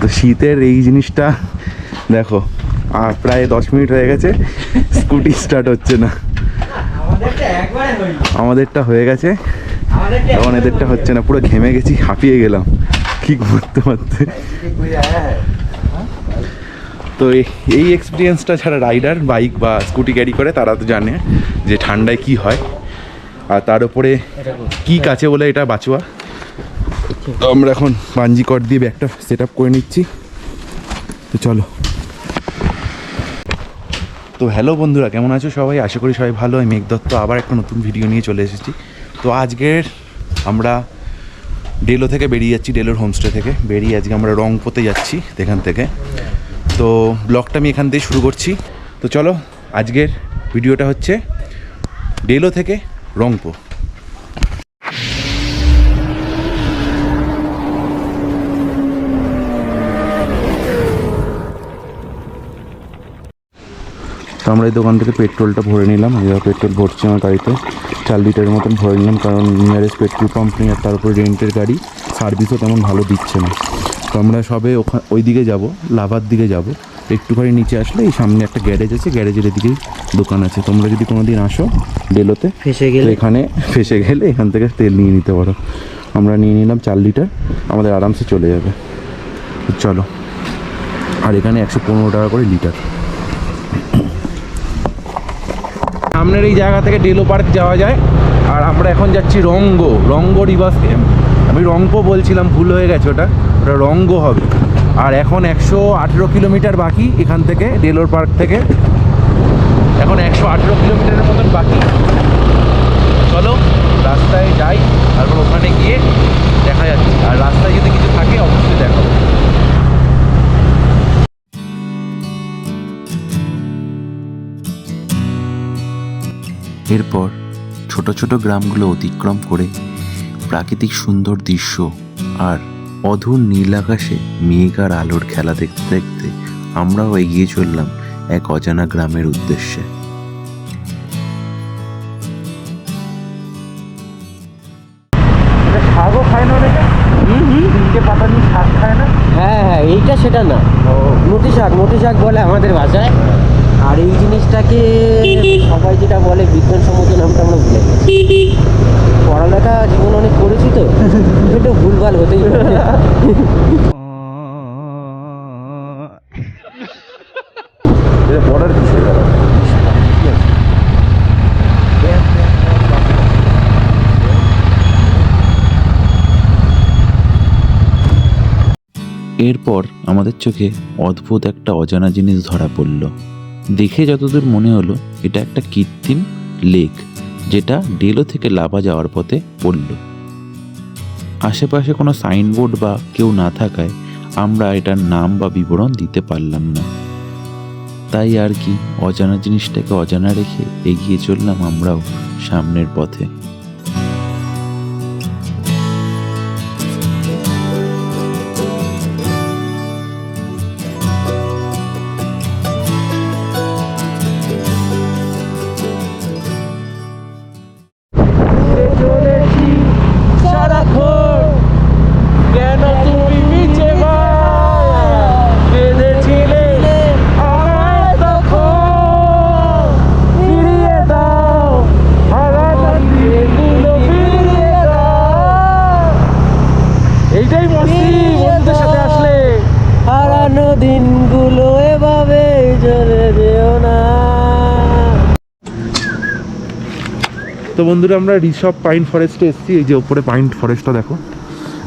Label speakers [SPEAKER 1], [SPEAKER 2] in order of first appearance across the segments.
[SPEAKER 1] তো শীতের এই জিনিসটা দেখো আর প্রায় দশ মিনিট হয়ে গেছে স্কুটি স্টার্ট হচ্ছে না।
[SPEAKER 2] আমাদেরটা
[SPEAKER 1] হয়ে গেছে তখন এদেরটা হচ্ছে না পুরো ঘেমে গেছি হাঁপিয়ে গেলাম কি করতে পারতে। তো এই- এই এক্সপিরিয়েন্সটা ছাড়া রাইডার বাইক বা স্কুটি ক্যারি করে তারা তো জানে যে ঠান্ডায় কি হয় আর তার উপরে কি কাছে বলে এটা বাঁচুয়া তো আমরা এখন বাঞ্জি কট দিয়ে ব্যাগটা সেট আপ করে নিচ্ছি। তো চলো। তো হ্যালো বন্ধুরা, কেমন আছো সবাই? আশা করি সবাই ভালো। আমি মেঘ দত্ত, আবার একটা নতুন ভিডিও নিয়ে চলে এসেছি। তো আজকের আমরা ডেলো থেকে বেরিয়ে যাচ্ছি ডেলোর হোমস্টে থেকে। বেরিয়ে আজকে আমরা রংপোতে যাচ্ছি এখান থেকে। তো ব্লগটা আমি এখান থেকে শুরু করছি। তো চলো, আজকের ভিডিওটা হচ্ছে ডেলো থেকে রংপো তো আমরা এই দোকান থেকে পেট্রোলটা ভরে নিলাম। এবার পেট্রোল ভরছি আমার গাড়িতে। চার লিটারের মতন ভরে নিলাম কারণ নিয়ারেস্ট পেট্রোল পাম্প নেই আর তার উপরে রেন্টের গাড়ি সার্ভিসও তেমন ভালো দিচ্ছে না। তো আমরা সবে ওখান ওই দিকে যাব লাভার দিকে যাব। একটুখানি নিচে আসলে এই সামনে একটা গ্যারেজ আছে গ্যারেজের এদিকেই দোকান আছে। তোমরা যদি কোনো দিন আসো ডেলোতে
[SPEAKER 2] ফেসে গেলে?
[SPEAKER 1] এখানে ফেসে গেলে এখান থেকে তেল নিয়ে নিতে পারো। আমরা নিয়ে নিলাম চার লিটার আমাদের আরামসে চলে যাবে। চলো। আর এখানে একশো পনেরো টাকা করে লিটার সামনের এই জায়গা থেকে ডেলো পার্ক যাওয়া যায়। আর আমরা এখন যাচ্ছি রঙ্গ রঙ্গ রিভার্স আমি রঙ্গ বলছিলাম, ভুল হয়ে গেছে ওটা। ওটা রঙ্গ হবে। আর এখন একশো আঠেরো কিলোমিটার বাকি এখান থেকে, ডেলোর পার্ক থেকে। এখন একশো আঠেরো কিলোমিটারের মতন বাকি। চলো, রাস্তায় যাই, তারপর ওখানে গিয়ে
[SPEAKER 3] এরপর ছোট ছোট গ্রামগুলো অতিক্রম করে প্রাকৃতিক সুন্দর দৃশ্য আর অধুর নীল আকাশে মেঘ আর আলোর খেলা দেখতে দেখতে আমরাও এগিয়ে চললাম এক অজানা গ্রামের উদ্দেশ্যে।
[SPEAKER 2] হ্যাঁ হ্যাঁ এইটা সেটা না। মতি শাক মতি শাক বলে আমাদের জিনিসটাকে সবাই যেটা বলে বিজ্ঞান সম্মত নামটা আমরা ভুলে গেছি। পড়ালেখা জীবন অনেক করেছি তো একটু ভুলভাল হতেই পারে।
[SPEAKER 3] এরপর আমাদের চোখে অদ্ভুত একটা অজানা জিনিস ধরা পড়ল। দেখে যতদূর মনে হলো, এটা একটা কৃত্রিম লেক, যেটা ডেলো থেকে লাভা যাওয়ার পথে পড়ল। আশেপাশে কোনো সাইনবোর্ড বা কেউ না থাকায় আমরা এটার নাম বা বিবরণ দিতে পারলাম না। তাই আর কি, অজানা জিনিসটাকে অজানা রেখে এগিয়ে চললাম আমরাও সামনের পথে।
[SPEAKER 1] এইটাই বন্ধুদের সাথে আসলে।
[SPEAKER 2] হারানো দিনগুলো এভাবে চলে যেও না।
[SPEAKER 1] তো বন্ধুরা আমরা রিসব পাইন ফরেস্টে এসেছি। এই যে ওপরে পাইন ফরেস্টটা দেখো।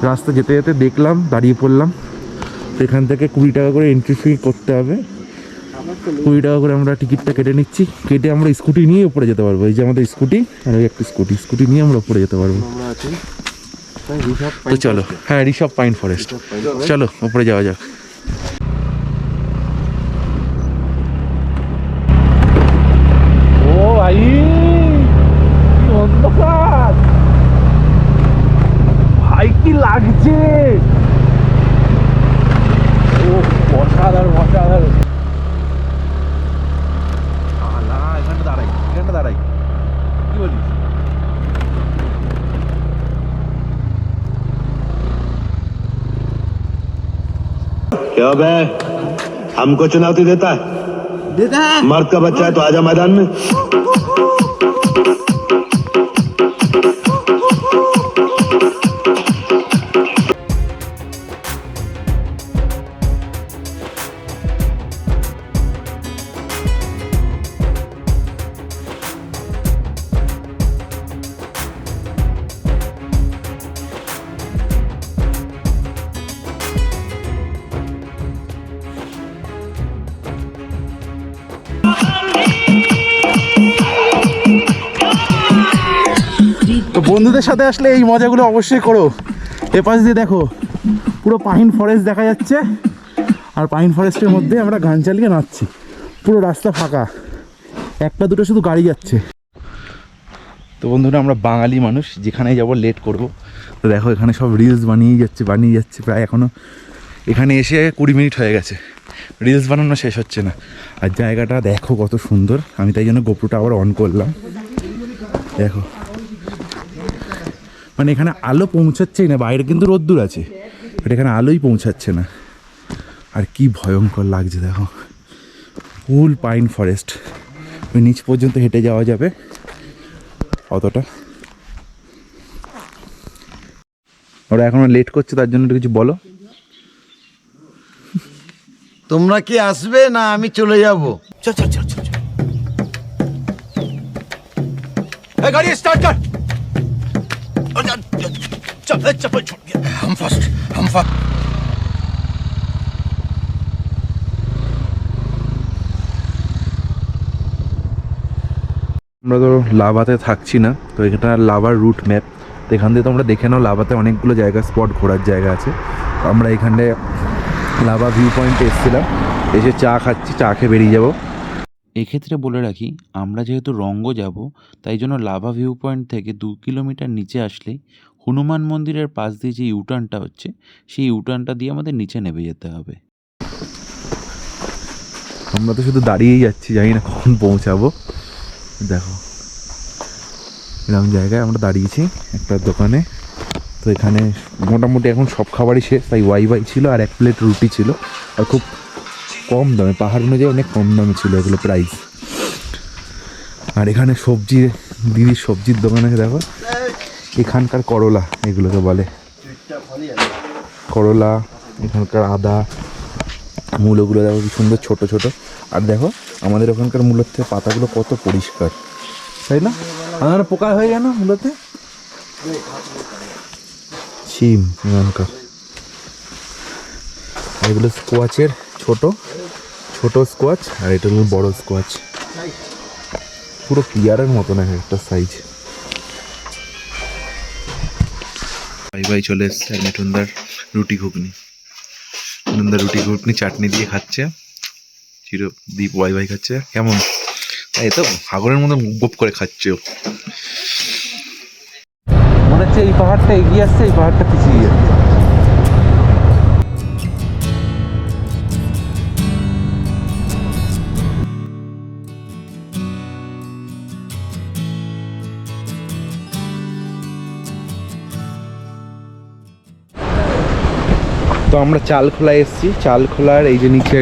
[SPEAKER 1] রাস্তা যেতে যেতে দেখলাম দাঁড়িয়ে পড়লাম। এখান থেকে কুড়ি টাকা করে এন্ট্রি ফি করতে হবে। কুড়ি টাকা করে আমরা টিকিটটা কেটে নিচ্ছি। কেটে আমরা স্কুটি নিয়ে উপরে যেতে পারব। এই যে আমাদের স্কুটি আর ওই একটা স্কুটি। স্কুটি নিয়ে আমরা উপরে যেতে পারব। তো চলো হ্যাঁ ঋষভ পাইন ফরেস্ট চলো উপরে যাওয়া যাক। ভাই কি লাগছে?
[SPEAKER 4] क्यों बे हमको चुनौती देता है।
[SPEAKER 2] देता है?
[SPEAKER 4] मर्द का बच्चा है तो आजा मैदान में।
[SPEAKER 1] বন্ধুদের সাথে আসলে এই মজাগুলো অবশ্যই করো। এপাশ দিয়ে দেখো, পুরো পাইন ফরেস্ট দেখা যাচ্ছে। আর পাইন ফরেস্টের মধ্যে আমরা গান চালিয়ে নাচছি। পুরো রাস্তা ফাঁকা। একটা দুটো শুধু গাড়ি যাচ্ছে। তো বন্ধুরা, আমরা বাঙালি মানুষ যেখানে যাব লেট করব। তো দেখো, এখানে সব রিলস বানিয়ে যাচ্ছে বানিয়ে যাচ্ছে প্রায় এখনও এখানে এসে কুড়ি মিনিট হয়ে গেছে। রিলস বানানো শেষ হচ্ছে না। আর জায়গাটা দেখো কত সুন্দর। আমি তাই জন্য গোপ্রোটা আবার অন করলাম। দেখো। মানে এখানে আলো পৌঁছাচ্ছেই না বাইরে কিন্তু রোদ্দুর আছে। বাট এখানে আলোই পৌঁছাচ্ছে না। আর কি ভয়ঙ্কর লাগছে দেখো। Full pine forest. ওই নিচ পর্যন্ত হেঁটে যাওয়া যাবে। অতটা। ওরা এখন লেট করছে তার জন্য একটু কিছু বলো।
[SPEAKER 5] তোমরা কি আসবে না আমি চলে যাব?
[SPEAKER 1] চল চল চল চল চল। গাড়ি স্টার্ট কর। চল চল চল हम फर्स्ट हम फर्स्ट আমরা তো লাভাতে থাকছি না তো এখানটা লাভার রুট ম্যাপ তো এখান থেকে তোমরা দেখে নাও লাভাতে অনেকগুলো জায়গা স্পট ঘোরার জায়গা আছে তো আমরা এখানে লাভা ভিউ পয়েন্টে এসেছিলাম এসে চা খাচ্ছি চা খেয়ে বেরিয়ে যাবো
[SPEAKER 3] এক্ষেত্রে বলে রাখি আমরা যেহেতু রঙ্গ যাব তাই জন্য লাভা ভিউ পয়েন্ট থেকে দু কিলোমিটার নিচে আসলেই হনুমান মন্দিরের পাশ দিয়ে যে ইউটার্নটা হচ্ছে, সেই ইউটার্নটা দিয়ে আমাদের নিচে নেমে যেতে হবে।
[SPEAKER 1] আমরা তো শুধু দাঁড়িয়েই যাচ্ছি, জানি না কখন পৌঁছাবো। দেখো, এরকম জায়গায় আমরা দাঁড়িয়েছি একটা দোকানে। তো এখানে মোটামুটি এখন সব খাবারই শেষ, তাই ওয়াইফাই ছিল আর এক প্লেট রুটি ছিল। আর খুব কম দামে, পাহাড় অনুযায়ী অনেক কম দামে ছিল এগুলো প্রাইস আর এখানে সবজি, দিদির সবজির দোকানে দেখো। এখানকার করলা এগুলোকে বলে। করলা, এখানকার আদা, মূলগুলো দেখো কি সুন্দর ছোট ছোট। আর দেখো, আমাদের ওখানকার মূলোর থেকে পাতাগুলো কত পরিষ্কার। তাই না? আমার পোকা হয়ে গেল মূলতে? শিম এখানকার। এগুলো স্কোয়াচের ছোট ছোট স্কোয়াচ আর এটা হলো বড় স্কোয়াচ পুরো পিয়ারের মতন এক একটা সাইজ ভাই ভাই চলে এসছে মিঠুনদার রুটি ঘুগনি। মিঠুনদার রুটি ঘুগনি চাটনি দিয়ে খাচ্ছে। চিরো দীপ ওয়াই ভাই খাচ্ছে। কেমন? তাই তো হাগরের মতো গোপ করে খাচ্ছে ও। মনে হচ্ছে এই পাহাড়টা এগিয়ে আসছে, এই পাহাড়টা পিছিয়ে যাচ্ছে। তো আমরা চাল চালখোলা এসেছি। চালখোলার এই যে নিচে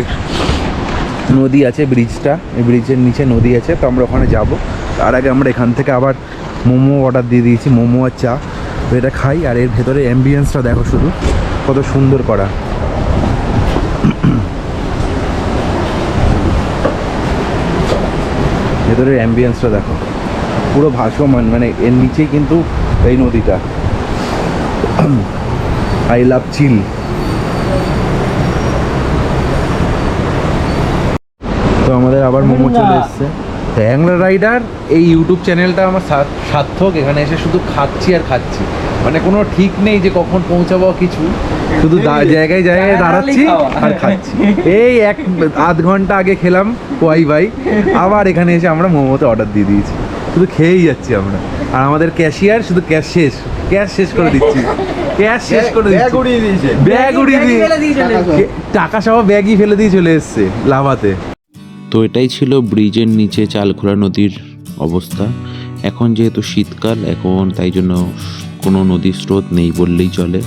[SPEAKER 1] নদী আছে ব্রিজটা এই ব্রিজের নিচে নদী আছে, তো আমরা ওখানে যাব। তার আগে আমরা এখান থেকে আবার মোমো অর্ডার দিয়ে দিয়েছি, মোমো আর চা। তো এটা খাই, আর এর ভেতরে অ্যাম্বিয়েন্সটা দেখো শুধু, কত সুন্দর করা। ভেতরের অ্যাম্বিয়েন্সটা দেখো। পুরো ভাসমান মানে এর নিচেই কিন্তু এই নদীটা। আই লাভ চিল তো আমাদের আবার মোমো চলে এসছে। ট্যাংরা রাইডার এই ইউটিউব চ্যানেলটা আমার সার্থক এখানে এসে শুধু খাচ্ছি আর খাচ্ছি। মানে কোনো ঠিক নেই যে কখন পৌঁছাবো কিছু। শুধু জায়গায় জায়গায় দাঁড়াচ্ছি আর খাচ্ছি। এই এক আধ ঘণ্টা আগে খেলাম ওয়াই ভাই। আবার এখানে এসে আমরা মোমোতে অর্ডার দিয়ে দিয়েছি। শুধু খেয়েই যাচ্ছি আমরা। আর আমাদের ক্যাশিয়ার শুধু ক্যাশ শেষ ক্যাশ শেষ করে দিচ্ছি। ক্যাশ শেষ করে দিচ্ছি।
[SPEAKER 5] উড়িয়ে দিয়েছে।
[SPEAKER 1] ব্যাগ উড়িয়ে দিয়ে টাকা সহ। ব্যাগই ফেলে দিয়ে চলে এসছে লাভাতে।
[SPEAKER 3] তো এটাই ছিল ব্রিজের নিচে চালখোলা নদীর অবস্থা। এখন যেহেতু শীতকাল এখন তাই জন্য কোনো নদীর স্রোত নেই বললেই চলে।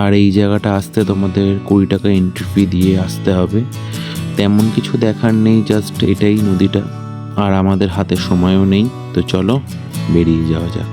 [SPEAKER 3] আর এই জায়গাটা আসতে তোমাদের কুড়ি টাকা এন্ট্রি ফি দিয়ে আসতে হবে। তেমন কিছু দেখার নেই জাস্ট এটাই নদীটা। আর আমাদের হাতে সময়ও নেই তো চলো বেরিয়ে যাওয়া যাক।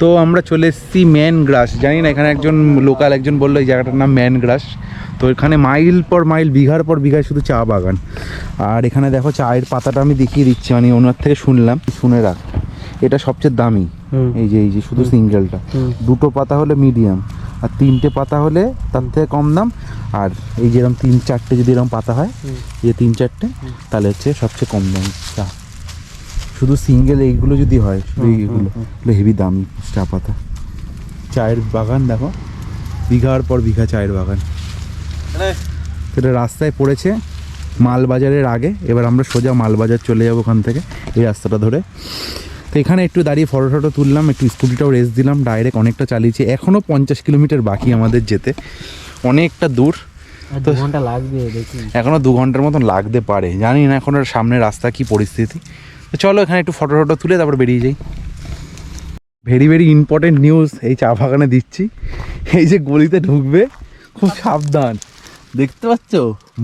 [SPEAKER 1] তো আমরা চলে এসেছি ম্যান গ্রাস জানি না এখানে একজন লোকাল একজন বলল এই জায়গাটার নাম ম্যান গ্রাস তো এখানে মাইল পর মাইল বিঘার পর বিঘায় শুধু চা বাগান। আর এখানে দেখো চায়ের পাতাটা আমি দেখিয়ে দিচ্ছি মানে ওনার থেকে শুনলাম। শুনে রাখ এটা সবচেয়ে দামি। এই যে এই যে শুধু সিঙ্গেলটা। দুটো পাতা হলে মিডিয়াম আর তিনটে পাতা হলে তার থেকে কম দাম। আর এই যেরকম তিন চারটে যদি এরকম পাতা হয় এই যে তিন চারটে তাহলে হচ্ছে সবচেয়ে কম দাম চা। শুধু সিঙ্গেল এইগুলো যদি হয় শুধু এইগুলো এগুলো হেভি দামি চা পাতা। চায়ের বাগান দেখো বিঘার পর বিঘা চায়ের বাগান। সেটা রাস্তায় পড়েছে মালবাজারের আগে এবার আমরা সোজা মালবাজার চলে যাব ওখান থেকে এই রাস্তাটা ধরে। তো এখানে একটু দাঁড়িয়ে ফটো টটো তুললাম একটু স্কুটিটাও রেস্ট দিলাম ডাইরেক্ট অনেকটা চালিয়েছি। এখনও পঞ্চাশ কিলোমিটার বাকি আমাদের যেতে অনেকটা দূর।
[SPEAKER 2] তো ঘণ্টা লাগবে
[SPEAKER 1] এখনও দু ঘণ্টার মতন লাগতে পারে জানি না এখন আর সামনে রাস্তা কি পরিস্থিতি। তো চলো এখানে একটু ফটো টটো তুলে তারপর বেরিয়ে যাই। ভেরি ভেরি ইম্পর্টেন্ট নিউজ এই চা বাগানে দিচ্ছি। এই যে গলিতে ঢুকবে খুব সাবধান। দেখতে পাচ্ছ?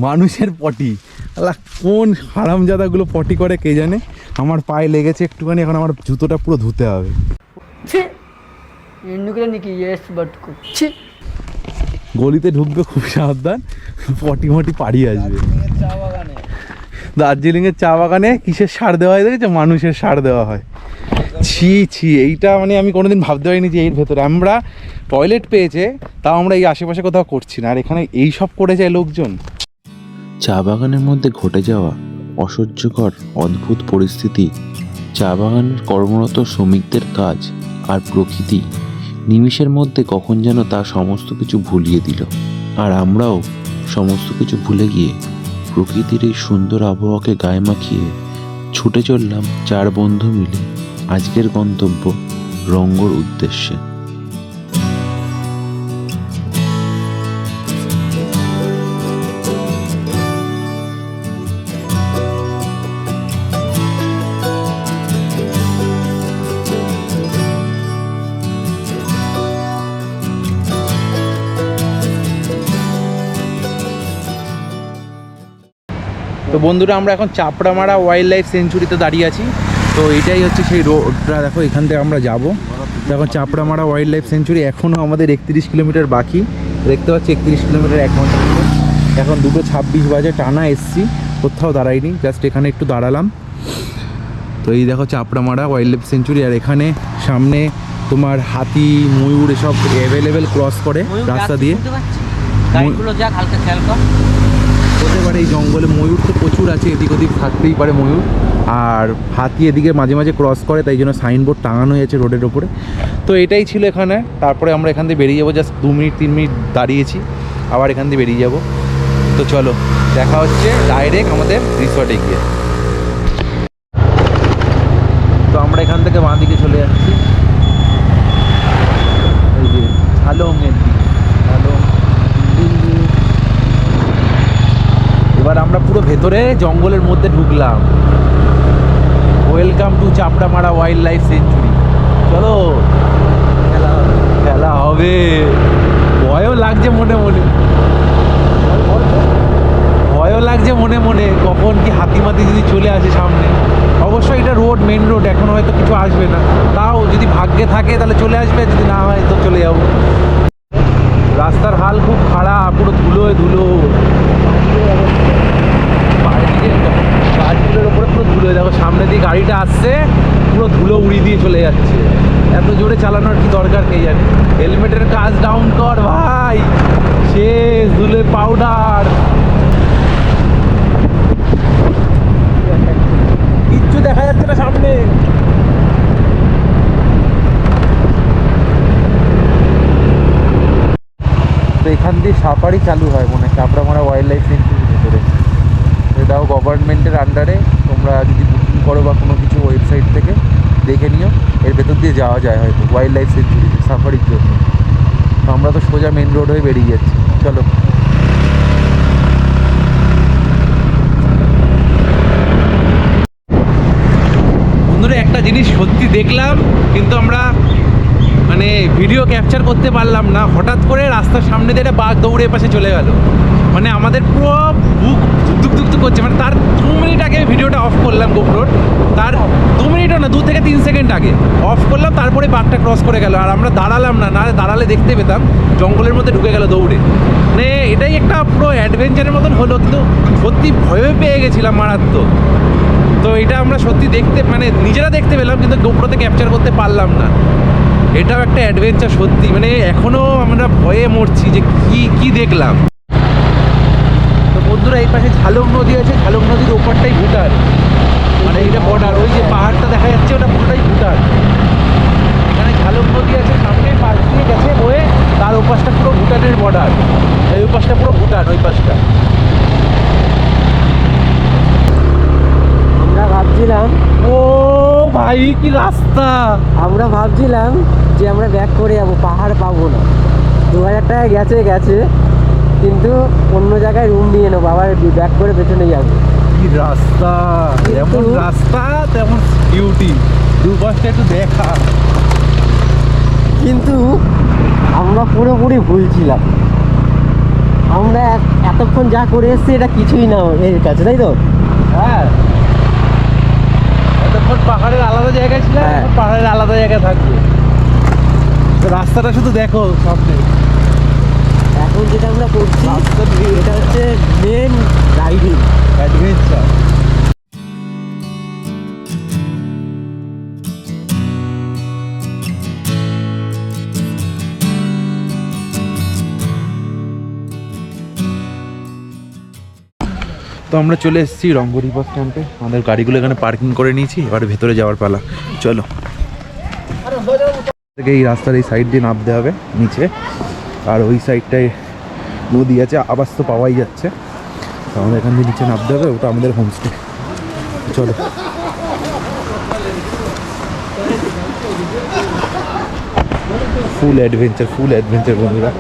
[SPEAKER 1] মানুষের পটি। আল্লাহ কোন হারামজাদাগুলো পটি করে কে জানে? আমার পায়ে লেগেছে একটুখানি এখন আমার জুতোটা পুরো ধুতে হবে। গলিতে ঢুকবে খুব সাবধান। পটি মটি পাড়িয়ে আসবে। চা বাগানে। দার্জিলিংয়ের চা বাগানে কিসের সার দেওয়া হয় দেখেছ? মানুষের সার দেওয়া হয়। ছি ছি, এইটা মানে আমি কোনোদিন ভাবতে পারিনি যে এর ভেতরে আমরা টয়লেট পেয়েছে, তাও আমরা এই আশেপাশে কোথাও করছি না। আর এখানে এই সব করে যায় লোকজন।
[SPEAKER 3] চা বাগানের মধ্যে ঘটে যাওয়া অসহ্যকর, অদ্ভুত পরিস্থিতি, চা বাগানের কর্মরত শ্রমিকদের কাজ আর প্রকৃতি নিমিষের মধ্যে কখন যেন তা সমস্ত কিছু ভুলিয়ে দিল। আর আমরাও সমস্ত কিছু ভুলে গিয়ে প্রকৃতির এই সুন্দর আবহাওয়াকে গায়ে মাখিয়ে ছুটে চললাম চার বন্ধু মিলে। আজকের গন্তব্য রঙ্গর উদ্দেশ্যে।
[SPEAKER 1] তো বন্ধুরা আমরা এখন চাপড়ামারা ওয়াইল্ড লাইফ সেঞ্চুরিতে দাঁড়িয়ে আছি। তো এটাই হচ্ছে সেই রোডটা দেখো এখান থেকে আমরা যাব। দেখো চাপড়ামারা ওয়াইল্ড লাইফ সেঞ্চুরি এখনও আমাদের একত্রিশ কিলোমিটার বাকি। দেখতে পাচ্ছি একত্রিশ কিলোমিটার এক ঘণ্টা এখন দুটো ছাব্বিশ বাজে টানা এসছি। কোথাও দাঁড়াইনি জাস্ট এখানে একটু দাঁড়ালাম। তো এই দেখো চাপড়ামারা ওয়াইল্ড লাইফ সেঞ্চুরি আর এখানে সামনে তোমার হাতি ময়ূর এসব অ্যাভেলেবেল ক্রস করে রাস্তা দিয়ে।
[SPEAKER 2] গাড়িগুলো যাক হালকা খেয়াল কর।
[SPEAKER 1] হতে পারে এই জঙ্গলে ময়ূর তো প্রচুর আছে, এদিক ওদিক থাকতেই পারে ময়ূর। আর হাতি এদিকে মাঝে মাঝে ক্রস করে, তাই জন্য সাইনবোর্ড টাঙানো হয়েছে রোডের ওপরে। তো এটাই ছিল এখানে। তারপরে আমরা এখান থেকে বেরিয়ে যাব জাস্ট দু মিনিট, তিন মিনিট দাঁড়িয়েছি। আবার এখান থেকে বেরিয়ে যাব। তো চলো, দেখা হচ্ছে ডাইরেক্ট আমাদের রিসর্টে গিয়ে তো আমরা এখান থেকে বাঁ দিকে চলে যাচ্ছি এই যে ঝালং এর দিকে ঝালং দিল্লি এবার আমরা পুরো ভেতরে জঙ্গলের মধ্যে ঢুকলাম। Welcome to Chapramari wild life sanctuary চলো খেলা হবে। ভয়ও লাগছে মনে মনে। ভয়ও লাগছে মনে মনে। কখন কি হাতিমাতি যদি চলে আসে সামনে। অবশ্যই এটা রোড মেন রোড এখন হয়তো কিছু আসবে না। তাও যদি ভাগ্যে থাকে তাহলে চলে আসবে। যদি না হয় তো চলে যাব। রাস্তার হাল খুব খারাপ পুরো ধুলোয় ধুলো। পুরো ধুলো, দেখো সামনে দিয়ে গাড়িটা আসছে, পুরো ধুলো উড়িয়ে দিয়ে চলে যাচ্ছে। এত জোরে চালানোর কি দরকার কে জানি। হেলমেটের কাজ ডাউন কর ভাই। শেষ ধুলে পাউডার কিচ্ছু দেখা যাচ্ছে না সামনে। তো এখান দিয়ে সাফারি চালু হয়। দিয়ে যাওয়া যায় হয়তো ওয়াইল্ড লাইফ সেঞ্চুরিতে সাফারির জন্য। তো আমরা তো সোজা মেন রোড হয়ে বেরিয়ে যাচ্ছি। চলো। বন্ধুরা, একটা জিনিস সত্যি দেখলাম, কিন্তু আমরা মানে ভিডিও ক্যাপচার করতে পারলাম না। হঠাৎ করে রাস্তার সামনে দিয়ে একটা বাঘ দৌড়ে পাশে চলে গেল। মানে আমাদের পুরো বুক দুক দুক দুক করছে মানে তার দু মিনিট আগে ভিডিওটা অফ করলাম গোপ্রোর তার দু মিনিটও না, দু থেকে তিন সেকেন্ড আগে। অফ করলাম, তারপরে বাঘটা ক্রস করে গেল। আর আমরা দাঁড়ালাম না না দাঁড়ালে দেখতে পেতাম, জঙ্গলের মধ্যে ঢুকে গেল দৌড়ে। মানে এটাই একটা পুরো অ্যাডভেঞ্চারের মতন হলো, কিন্তু সত্যি ভয়ে পেয়ে গেছিলাম মারাত্মক। তো এটা আমরা সত্যি দেখতে মানে নিজেরা দেখতে পেলাম, কিন্তু গোপ্রোতে ক্যাপচার করতে পারলাম না। এটাও একটা অ্যাডভেঞ্চার সত্যি। মানে এখনও আমরা ভয়ে মরছি যে কি কি দেখলাম। বন্ধুরা এই পাশে ঝালক নদী আছে। ঝালক নদীর ওপারটাই ভুটান। মানে এটা বর্ডার ওই যে পাহাড়টা দেখা যাচ্ছে ওটা পুরোটাই ভুটান। এখানে ঝালক নদী আছে সামনে পাশ দিয়ে গেছে বয়ে তার ওপাশটা পুরো ভুটানের বর্ডার এই ওপাশটা পুরো ভুটান ওই পাশটা।
[SPEAKER 2] আমরা ভাবছিলাম
[SPEAKER 1] ও ভাই কি রাস্তা!
[SPEAKER 2] আমরা ভাবছিলাম যে আমরা ব্যাক করে যাব পাহাড় পাবো না। দু হাজার টাকা গেছে গেছে। কিন্তু অন্য জায়গায় রুম নিয়ে নেব আবার ব্যাক করে পেছনে যাব।
[SPEAKER 1] কি রাস্তা? যেমন রাস্তা তেমন ডিউটি দুপাশটা একটু দেখা।
[SPEAKER 2] কিন্তু আমরা পুরোপুরি ভুল ছিলাম। আমরা এত- এতক্ষণ যা করে এসেছি এটা কিছুই না এর কাছে তাই তো?
[SPEAKER 1] হ্যাঁ। এতক্ষণ পাহাড়ের আলাদা জায়গায় ছিল
[SPEAKER 2] হ্যাঁ।
[SPEAKER 1] পাহাড়ের আলাদা জায়গায় থাকবে। রাস্তাটা শুধু দেখো সামনে।
[SPEAKER 2] এখন যেটা আমরা করছি এটা হচ্ছে মেন রাইডিং
[SPEAKER 1] অ্যাডভেঞ্চার তো আমরা চলে এসেছি রঙ্গরি বাস স্ট্যান্ডে। আমাদের গাড়িগুলো এখানে পার্কিং করে নিয়েছি এবার ভেতরে যাওয়ার পালা। চলো। থেকে এই রাস্তার এই সাইড দিয়ে নামতে হবে নিচে। আর ওই সাইডটায় নদী আছে, আবাস তো পাওয়াই যাচ্ছে। তো আমাদের এখান দিয়ে নিচে নামতে হবে, ওটা আমাদের হোমস্টে চলো। ফুল অ্যাডভেঞ্চার ফুল অ্যাডভেঞ্চার বন্ধুরা।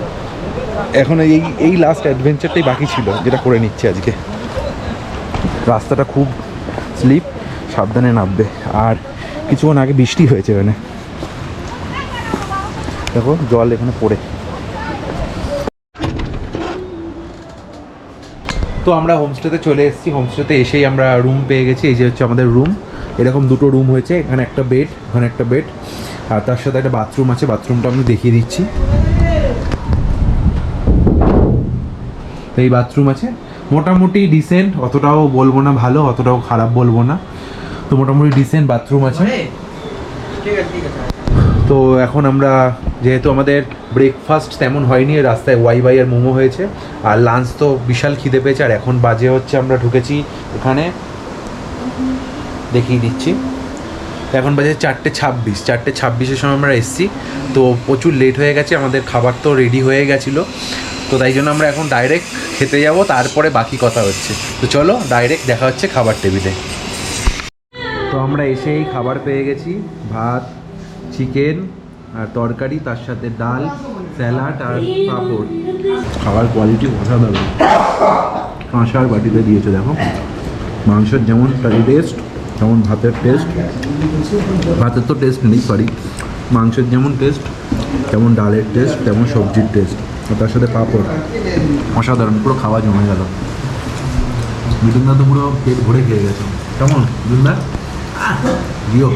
[SPEAKER 1] এখন এই এই লাস্ট অ্যাডভেঞ্চারটাই বাকি ছিল, যেটা করে নিচ্ছে আজকে। রাস্তাটা খুব স্লিপ সাবধানে নামবে। আর কিছুক্ষণ আগে বৃষ্টি হয়েছে এখানে। দেখো, জল এখানে পড়ে। তো আমরা হোমস্টেতে চলে এসেছি। হোমস্টেতে এসেই আমরা রুম পেয়ে গেছি। এই যে হচ্ছে আমাদের রুম এরকম দুটো রুম হয়েছে। এখানে একটা বেড ওখানে একটা বেড আর তার সাথে একটা বাথরুম আছে। বাথরুমটা আমি দেখিয়ে দিচ্ছি। এই বাথরুম আছে। মোটামুটি ডিসেন্ট অতটাও বলব না ভালো, অতটাও খারাপ বলব না। তো মোটামুটি ডিসেন্ট বাথরুম আছে। তো এখন আমরা, যেহেতু আমাদের ব্রেকফাস্ট তেমন হয়নি, রাস্তায় ওয়াই বাই আর মোমো হয়েছে, আর লাঞ্চ তো বিশাল খিদে পেয়েছে, আর এখন বাজে হচ্ছে আমরা ঢুকেছি এখানে। দেখিয়ে দিচ্ছি। এখন বাজে চারটে ছাব্বিশ, চারটে ছাব্বিশের সময় আমরা এসেছি, তো প্রচুর লেট হয়ে গেছে, আমাদের খাবার তো রেডি হয়ে গেছিল। তো তাই জন্য আমরা এখন ডাইরেক্ট খেতে যাব, তারপরে বাকি কথা হচ্ছে। তো চলো ডাইরেক্ট দেখা হচ্ছে খাবার টেবিলে তো আমরা এসেই খাবার পেয়ে গেছি, ভাত চিকেন আর তরকারি, তার সাথে ডাল, স্যালাড আর পাঁপড়। খাবার কোয়ালিটি অসাধারণ। কাঁসার বাটিতে দিয়েছে, দেখো। মাংসের যেমন টেস্ট তেমন ভাতের টেস্ট ভাতের তো টেস্ট নেই সরি মাংসের যেমন টেস্ট তেমন ডালের টেস্ট তেমন সবজির টেস্ট আর তার সাথে পাঁপড়। অসাধারণ, পুরো খাওয়া জমে গেল। মিঠুনদা তো পুরো পেট ভরে খেয়ে গেছে। কেমন, মিঠুনদা? জিও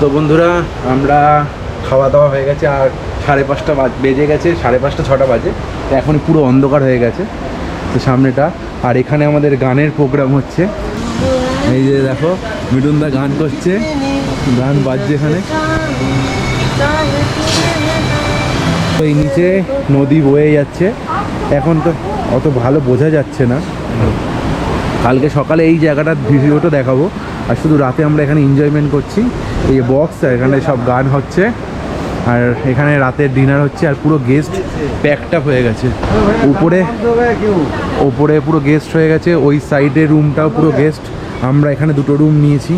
[SPEAKER 1] তো বন্ধুরা, আমরা খাওয়া দাওয়া হয়ে গেছে আর সাড়ে পাঁচটা বাজ- গেছে, সাড়ে পাঁচটা, ছটা বাজে। তো এখন পুরো অন্ধকার হয়ে গেছে। তো সামনেটা। আর এখানে আমাদের গানের প্রোগ্রাম হচ্ছে। এই যে দেখো মিঠুনদা গান করছে। গান বাজছে এখানে। তো এই নিচে নদী বয়ে যাচ্ছে। এখন তো অত ভালো বোঝা যাচ্ছে না। কালকে সকালে এই জায়গাটার ভিডিওটা দেখাবো। আর শুধু রাতে আমরা এখানে এনজয়মেন্ট করছি। এই বক্স এখানে সব গান হচ্ছে। আর এখানে রাতের ডিনার হচ্ছে আর পুরো গেস্ট প্যাকড আপ হয়ে গেছে। উপরে ওপরে পুরো গেস্ট হয়ে গেছে। ওই সাইডে রুমটাও পুরো গেস্ট আমরা এখানে দুটো রুম নিয়েছি।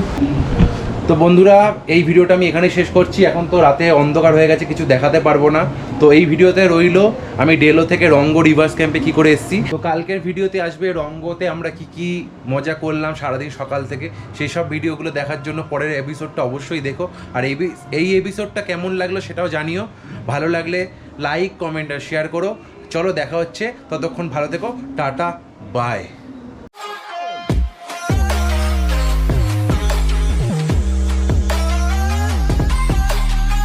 [SPEAKER 1] তো বন্ধুরা, এই ভিডিওটা আমি এখানে শেষ করছি। এখন তো রাতে অন্ধকার হয়ে গেছে, কিছু দেখাতে পারব না। তো এই ভিডিওতে রইল, আমি ডেলো থেকে রঙ্গ রিভার্স ক্যাম্পে কি করে এসেছি। তো কালকের ভিডিওতে আসবে রঙ্গতে আমরা কি কি মজা করলাম সারাদিন সকাল থেকে। সেই সব ভিডিওগুলো দেখার জন্য পরের এপিসোডটা অবশ্যই দেখো। আর এই এই এপিসোডটা কেমন লাগল সেটাও জানিও। ভালো লাগলে লাইক কমেন্ট আর শেয়ার করো। চলো দেখা হচ্ছে, ততক্ষণ ভালো থেকো। Tata bye